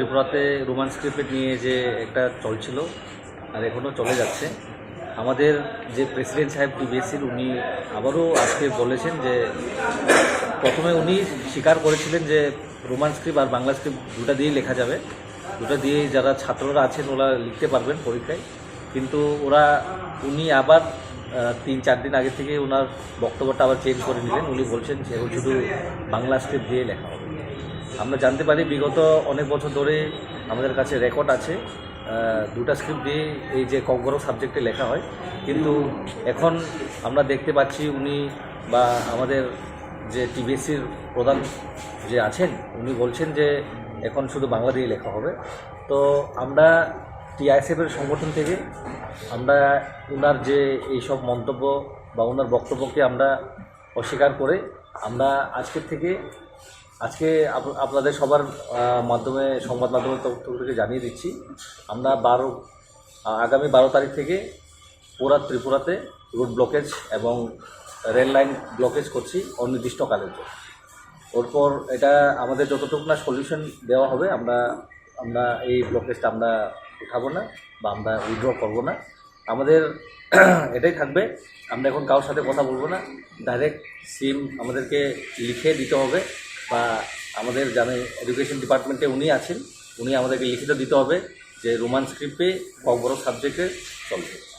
ত্রিপুরাতে Roman script নিয়ে যে একটা চলছিল, আর এখনও চলে যাচ্ছে। আমাদের যে প্রেসিডেন্ট সাহেব টিবিএসির উনি আবারও আজকে বলেছেন যে, প্রথমে উনি স্বীকার করেছিলেন যে রোমান স্ক্রিপ্ট আর বাংলা স্ক্রিপ্ট দুটা দিয়েই লেখা যাবে। দুটা দিয়েই যারা ছাত্ররা আছেন, ওরা লিখতে পারবেন পরীক্ষায়। কিন্তু ওরা, উনি আবার তিন চার দিন আগে থেকে ওনার বক্তব্যটা আবার চেঞ্জ করে নিলেন। উনি বলছেন যে, শুধু বাংলা স্ক্রিপ্ট দিয়ে লেখা আমরা জানতে পারি বিগত অনেক বছর ধরে আমাদের কাছে রেকর্ড আছে দুটা স্ক্রিপ্ট দিয়ে এই যে ককবরক সাবজেক্টে লেখা হয়। কিন্তু এখন আমরা দেখতে পাচ্ছি উনি বা আমাদের যে টিবিএসসির প্রধান যে আছেন, উনি বলছেন যে এখন শুধু বাংলা দিয়ে লেখা হবে। তো আমরা টিআইএসএফের সংগঠন থেকে আমরা ওনার যে এইসব মন্তব্য বা ওনার বক্তব্যকে আমরা অস্বীকার করে আমরা আজকের থেকে আজকে আপ- আপনাদের সবার মাধ্যমে, সংবাদ মাধ্যমের থেকে জানিয়ে দিচ্ছি। আমরা বারো আগামী বারো তারিখ থেকে পুরা ত্রিপুরাতে রোড ব্লকেজ এবং রেল লাইন ব্লকেজ করছি অনির্দিষ্টকালের জন্য। ওরপর এটা আমাদের যতটুকু না সলিউশন দেওয়া হবে, আমরা আমরা এই ব্লকেজটা আমরা উঠাবো না বা আমরা উইথড্র করব না। আমাদের এটাই থাকবে। আমরা এখন কারোর সাথে কথা বলব না। ডাইরেক্ট সিম আমাদেরকে লিখে দিতে হবে। বা আমাদের জানে এডুকেশন ডিপার্টমেন্টে উনি আছেন, উনি আমাদেরকে লিখিত দিতে হবে যে রোমান স্ক্রিপ্টে বড় সাবজেক্টে চলবে